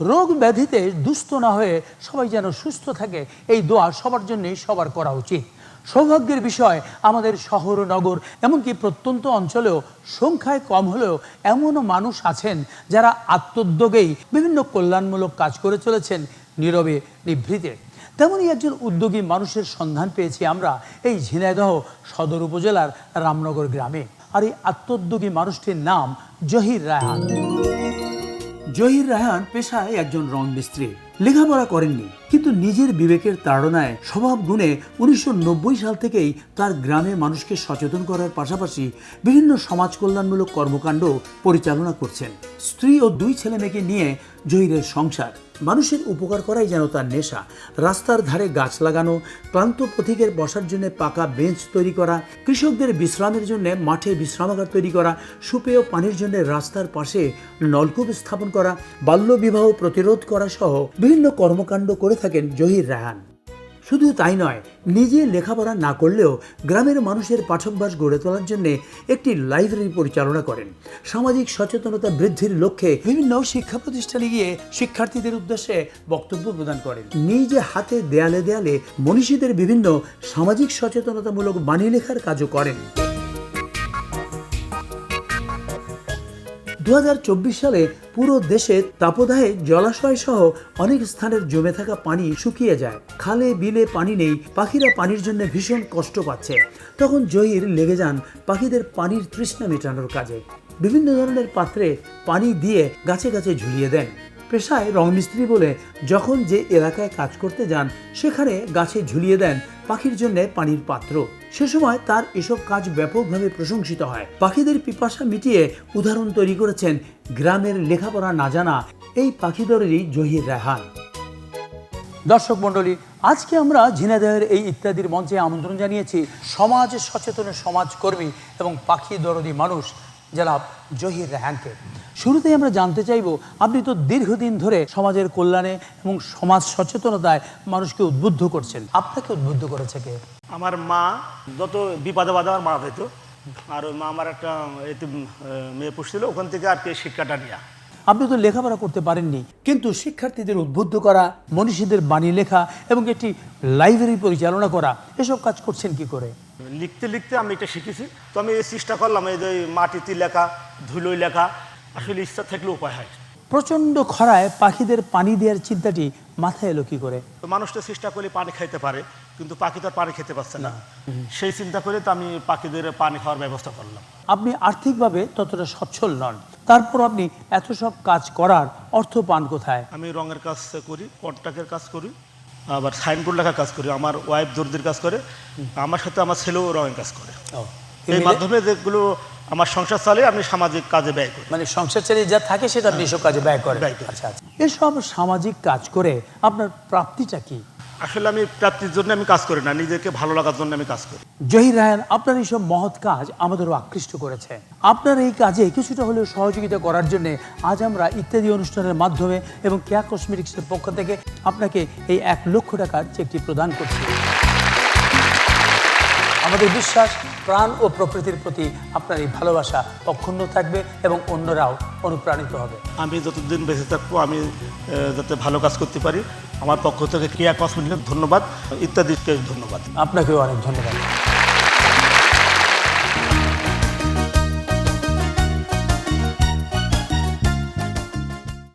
রোগ ব্যাধিতে দুস্থ না হয়ে সবাই যেন সুস্থ থাকে, এই দোয়া সবার জন্যই সবার করা উচিত। সৌভাগ্যের বিষয় আমাদের শহর নগর, এমনকি প্রত্যন্ত অঞ্চলেও সংখ্যায় কম হলেও এমনও মানুষ আছেন যারা আত্মোদ্যোগেই বিভিন্ন কল্যাণমূলক কাজ করে চলেছেন নীরবে, নিভৃতে। তেমনই একজন উদ্যোগী মানুষের সন্ধান পেয়েছি আমরা এই ঝিনাইদহ সদর উপজেলার রামনগর গ্রামে। আর এই আত্মোদ্যোগী মানুষটির নাম জহির রায়হান। জহির রায়হান পেশায় একজন রং মিস্ত্রি লেখাপড়া করেননি। কিন্তু নিজের বিবেকের তাড়নায় স্বভাব গুণে উনিশশো সাল থেকেই তার গ্রামে মানুষকে সচেতন করার পাশাপাশি বিভিন্ন সমাজ কল্যাণমূলক কর্মকাণ্ড পরিচালনা করছেন। স্ত্রী ও দুই ছেলে মেয়েকে নিয়ে জহিরের সংসার। মানুষের উপকার করাই যেন তার নেশা। রাস্তার ধারে গাছ লাগানো, ক্লান্ত পথিকের বসার জন্য পাকা বেঞ্চ তৈরি করা, কৃষকদের বিশ্রামের জন্য মাঠে বিশ্রামাগার তৈরি করা সুপেয় পানির জন্য রাস্তার পাশে নলকূপ স্থাপন করা, বাল্যবিবাহ প্রতিরোধ করা সহ বিভিন্ন কর্মকাণ্ড করে থাকেন জহির রায়হান শুধু তাই নয়, নিজে লেখাপড়া না করলেও গ্রামের মানুষের পাঠকবাস গড়ে তোলার জন্য একটি লাইব্রেরি পরিচালনা করেন। সামাজিক সচেতনতা বৃদ্ধির লক্ষ্যে বিভিন্ন শিক্ষা প্রতিষ্ঠানে গিয়ে শিক্ষার্থীদের উদ্দেশ্যে বক্তব্য প্রদান করেন। নিজে হাতে দেয়ালে দেয়ালে মনীষীদের বিভিন্ন সামাজিক সচেতনতামূলক বাণী লেখার কাজও করেন। দুহাজার চব্বিশ সালে পুরো দেশে তাপদাহে জলাশয় সহ অনেক স্থানের জমে থাকা পানি শুকিয়ে যায়। খালে, বিলে পানি নেই, পাখিরা পানির জন্য ভীষণ কষ্ট পাচ্ছে। তখন জহির লেগে যান পাখিদের পানির তৃষ্ণা মেটানোর কাজে। বিভিন্ন ধরনের পাত্রে পানি দিয়ে গাছে গাছে ঝুলিয়ে দেন। পেশায় রং মিস্ত্রি বলে যখন যে এলাকায় কাজ করতে যান, সেখানে গাছে ঝুলিয়ে দেন পাখির জন্য পানির পাত্র। সে সময় তার এসব কাজ ব্যাপকভাবে প্রশংসিত হয়। পাখিদের পিপাসা মিটিয়ে উদাহরণ তৈরি করেছেন গ্রামের লেখাপড়া না জানা এই পাখিদরেরই জহির রেহান। দর্শক মণ্ডলী, আজকে আমরা ঝিনাইদহের এই ইত্যাদির মঞ্চে আমন্ত্রণ জানিয়েছি সমাজ সচেতন সমাজকর্মী এবং পাখি দরদি মানুষ, জনাব জহির রায়হানকে শুরুতেই আমরা জানতে চাইব আপনি তো দীর্ঘদিন ধরে সমাজের কল্যাণে এবং সমাজ সচেতনতায় মানুষকে উদ্বুদ্ধ করছেন। আপনাকে উদ্বুদ্ধ করেছে কে? আমার মা যত বিপদে বাধা আমার মা হইতো। আর ওই মা আমার একটা মেয়ে পুষছিল ওখান থেকে আর কি শিক্ষাটা নেওয়া আপনি তো লেখাপড়া করতে পারেননি কিন্তু শিক্ষার্থীদের উদ্বুদ্ধ করা মনীষীদের বাণী লেখা এবং একটি লাইব্রেরি পরিচালনা করা এসব কাজ করছেন কি করে? লিখতে লিখতে আমি এটা শিখেছি। তো আমি এই চেষ্টা করলাম এই যে মাটিতে লেখা ধুলোয় লেখা আসলে ইচ্ছা থাকলে উপায় হয়। প্রচণ্ড খরায় পাখিদের পানি দেওয়ার চিন্তাটি মাথায় এলো কি করে? তো মানুষ তো চেষ্টা করে পানি খাইতে পারে কিন্তু পাখি তো পানি খেতে পারছে না। সেই চিন্তা করে তো আমি পাখিদের পানি খাওয়ার ব্যবস্থা করলাম। আপনি আর্থিকভাবে ততটা সচ্ছল নন। তারপর আপনি এত সব কাজ করার অর্থ পান কোথায়? আমি রঙের কাজ করি কন্ট্রাক্টের কাজ করি আবার সাইনবোর্ড লেখার কাজ করি আমার ওয়াইফ দর্জির কাজ করে আমার সাথে আমার ছেলেও রঙের কাজ করে। এই মাধ্যমে যেগুলো আমার সংসার চালে আমি সামাজিক কাজে ব্যয় করি মানে সংসার চালিয়ে যা থাকে সেটা আপনি এসব কাজে ব্যয় করেন। ব্যয়। আচ্ছা আচ্ছা। এসব সামাজিক কাজ করে আপনার প্রাপ্তিটা কি? আসলে আমি প্রাপ্তির জন্য আমি কাজ করি না নিজেকে ভালো লাগার জন্য আমি কাজ করি। জহির রায়হান আপনার এইসব মহৎ কাজ আমাদেরও আকৃষ্ট করেছে। আপনার এই কাজে কিছুটা হলেও সহযোগিতা করার জন্য আজ আমরা ইত্যাদি অনুষ্ঠানের মাধ্যমে এবং কেয়া কসমেটিক্সের পক্ষ থেকে আপনাকে এই এক লক্ষ টাকার চেকটি প্রদান করছি। আমাদের বিশ্বাস প্রাণ ও প্রকৃতির প্রতি আপনার এই ভালোবাসা অক্ষুণ্ণ থাকবে এবং অন্যরাও অনুপ্রাণিত হবে। আমি যতদিন বেঁচে থাকব আমি যাতে ভালো কাজ করতে পারি। আমার পক্ষ থেকে ক্রিয়া কসমেটিক ধন্যবাদ ইত্যাদিকে ধন্যবাদ। আপনাকেও অনেক ধন্যবাদ।